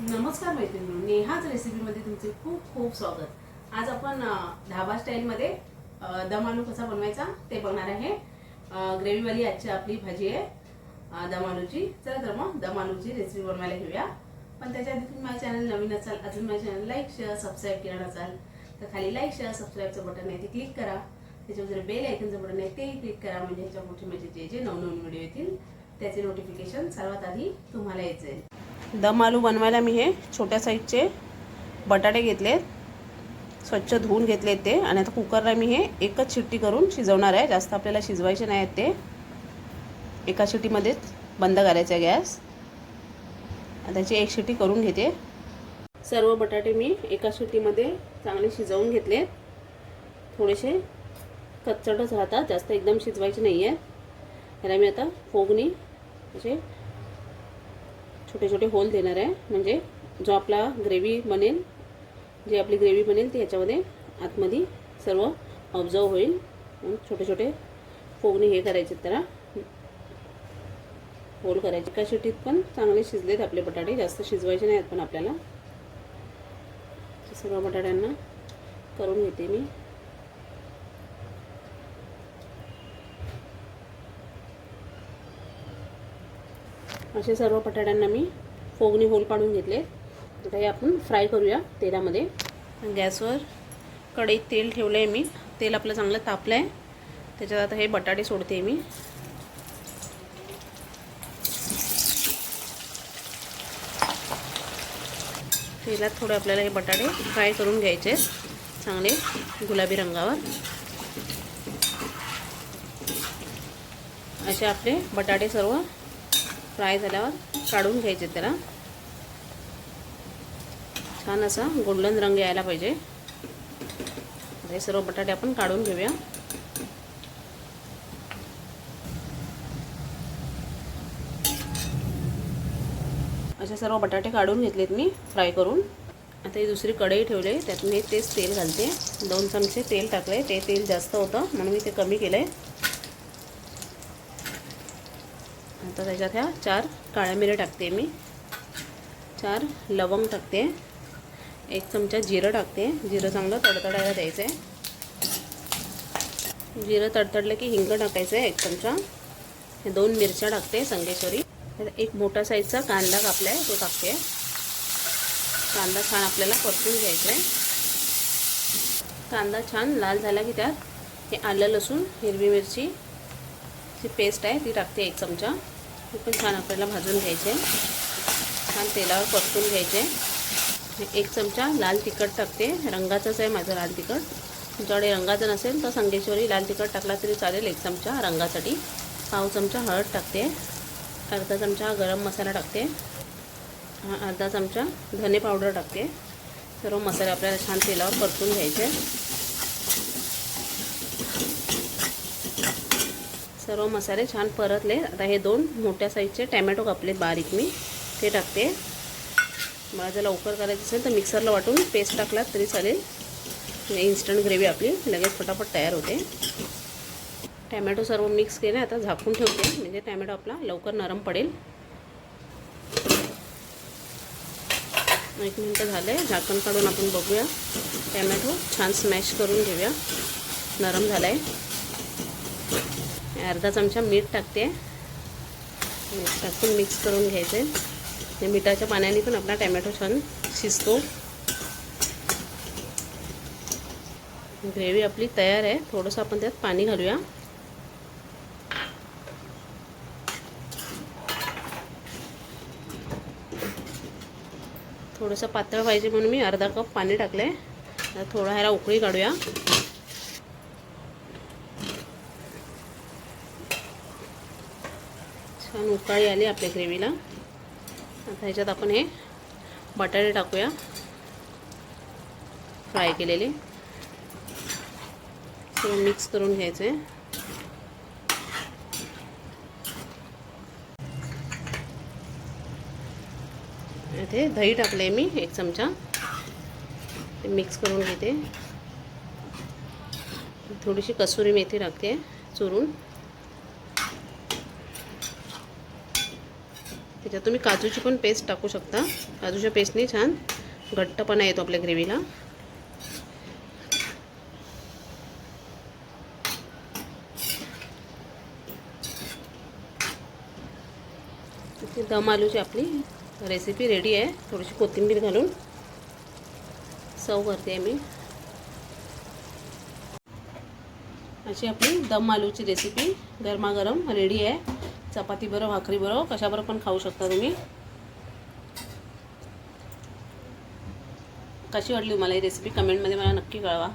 नमस्कार मैत्रिणी नेहाच रेसिपीमध्ये तुमचे खूप खूप स्वागत. आज आपण ढाबा स्टाईलमध्ये दम आलू कसा बनवायचा ते बघणार आहे. ग्रेव्हीवाली आजची आपली भाजी आहे दम आलूची. चला तर मग दम आलूची रेसिपी बनवायला घेऊया. पण त्याच्या आधी तुम्ही माझ्या चॅनल नवीन असाल अजून माझ्या चॅनल लाईक शेअर सबस्क्राईब केलं नसाल तर खाली लाईक शेअर सबस्क्राईबचं बटन आहे ते क्लिक करा. त्याच्यावर बेल आयकनचं बटन आहे तेही क्लिक करा. म्हणजे ह्याच्या मोठे म्हणजे जे जे नवनवीन व्हिडिओ येतील त्याचे नोटिफिकेशन सर्वात आधी तुम्हाला यायचं आहे दम आलू बनवायला मी हे छोट्या साईजचे बटाटे घेतले स्वच्छ धुवून घेतले ते. आणि आता कुकरला मी हे एकच शिट्टी करून शिजवणार आहे. जास्त आपल्याला शिजवायचे नाही आहेत ते. एका शिट्टीमध्येच बंद करायचं आहे गॅस. त्याची एक शिट्टी करून घेते. सर्व बटाटे मी एका शिट्टीमध्ये चांगले शिजवून घेतले. थोडेसे कच्चटच राहतात. जास्त एकदम शिजवायचे नाही आहेत त्याला मी आता फोगणी असे छोटे छोटे होल देणार आहे. म्हणजे जो आपला ग्रेव्ही बनेल जी आपली ग्रेव्ही बनेल ती ह्याच्यामध्ये आतमध्ये सर्व ऑब्झर्व होईल. छोटे छोटे फोगणी हे करायचे त्याला. होल करायचे. एका शिटीत पण चांगले शिजलेत आपले बटाटे. जास्त शिजवायचे नाहीत पण आपल्याला. सर्व बटाट्यांना करून घेते मी. असे सर्व बटाट्यांना मी फोगणी होल पाडून घेतले. आता हे आपण फ्राय करूया तेलामध्ये. गॅसवर कढईत तेल ठेवलं आहे मी. तेल आपलं चांगलं तापलं आहे त्याच्यात आता हे बटाटे सोडते मी. तेलात थोडे आपल्याला हे बटाटे फ्राय करून घ्यायचे चांगले गुलाबी रंगावर. असे आपले बटाटे सर्व फ्राय झाल्यावर काढून घ्यायचे त्याला. छान असा गोल्डन रंग यायला पाहिजे. हे सर्व बटाटे आपण काढून घेऊया. असे सर्व बटाटे काढून घेतलेत मी फ्राय करून. आता ही दुसरी कढई ठेवले त्यात मी तेच तेल घालते. दोन चमचे तेल टाकले ते तेल जास्त होतं म्हणून मी ते कमी केलं आहे आता त्याच्यात ह्या चार काळ्या मिऱ्या टाकते मी. चार लवंग टाकते. एक चमचा जिरं टाकते. जिरं चांगलं तडतडायला द्यायचं आहे जिरं तडतडलं की हिंग टाकायचं आहे एक चमचा. हे दोन मिरच्या टाकते संगेश्वरी. एक मोठा साईजचा कांदा कापला आहे तो टाकते. कांदा छान आपल्याला परतून घ्यायचा आहे कांदा छान लाल झाला की त्यात हे आलं लसूण हिरवी मिरची जी पेस्ट आहे ती टाकते एक चमचा. खूप पण छान आपल्याला भाजून घ्यायचे. छान तेलावर परतून घ्यायचे. एक चमचा लाल तिखट टाकते. रंगाचंच आहे माझं लाल तिखट. तुमच्याकडे रंगाचं नसेल तर संगेश्वरी लाल तिखट टाकला तरी चालेल एक चमचा रंगासाठी. पाव चमचा हळद टाकते. अर्धा चमचा गरम मसाला टाकते. अर्धा चमचा धने पावडर टाकते. सर्व मसाले आपल्याला छान तेलावर परतून घ्यायचे. सर्व मसाले छान परतले. आता हे दोन मोठ्या साईजचे टॅमॅटो कापले बारीक मी. ते टाकते. मला जर लवकर करायचं असेल तर मिक्सरला वाटून पेस्ट टाकलात तरी चालेल. म्हणजे इन्स्टंट ग्रेव्ही आपली. लगेच फटाफट तयार होते. टॅमॅटो सर्व मिक्स केले. आता झाकून ठेवते. म्हणजे टॅमॅटो आपला लवकर नरम पडेल. एक मिनटं झालं. आहे झाकण काढून आपण बघूया. टॅमॅटो छान स्मॅश करून घेऊया. नरम झाला आहे अर्धा चमचा मीठ टाकते. मीठ टाकून मिक्स करून घ्यायचं आहे मिठाच्या पाण्याने पण आपला टॅमॅटो छान शिजतो. ग्रेव्ही आपली तयार आहे. थोडंसं आपण त्यात पाणी घालूया. थोडंसं पातळ पाहिजे म्हणून मी अर्धा कप पाणी टाकलं आहे थोडा ह्याला उकळी काढूया. छान उकाळी आली आपल्या ग्रेव्हीला. आता ह्याच्यात आपण हे बटाटे टाकूया. फ्राय केलेले. सगळं मिक्स करून घ्यायचं आहे इथे दही टाकले मी एक चमचा. ते मिक्स करून घेते. थोडीशी कसुरी मेथी टाकते चुरून. त्याच्यात तुम्ही काजूची पण पेस्ट टाकू शकता. काजूच्या पेस्टने छान घट्टपणा येतो आपल्या ग्रेव्हीला. दम आलूची आपली रेसिपी रेडी आहे. थोडीशी कोथिंबीर घालून सव करते आहे मी. अशी आपली दम आलूची रेसिपी गरमागरम रेडी आहे. चपाती बरोबर भाकरी बरोबर कशाबरोबर पण खाऊ शकता तुम्ही. कशी वाटली मला ही रेसिपी कमेंटमध्ये मला नक्की कळवा.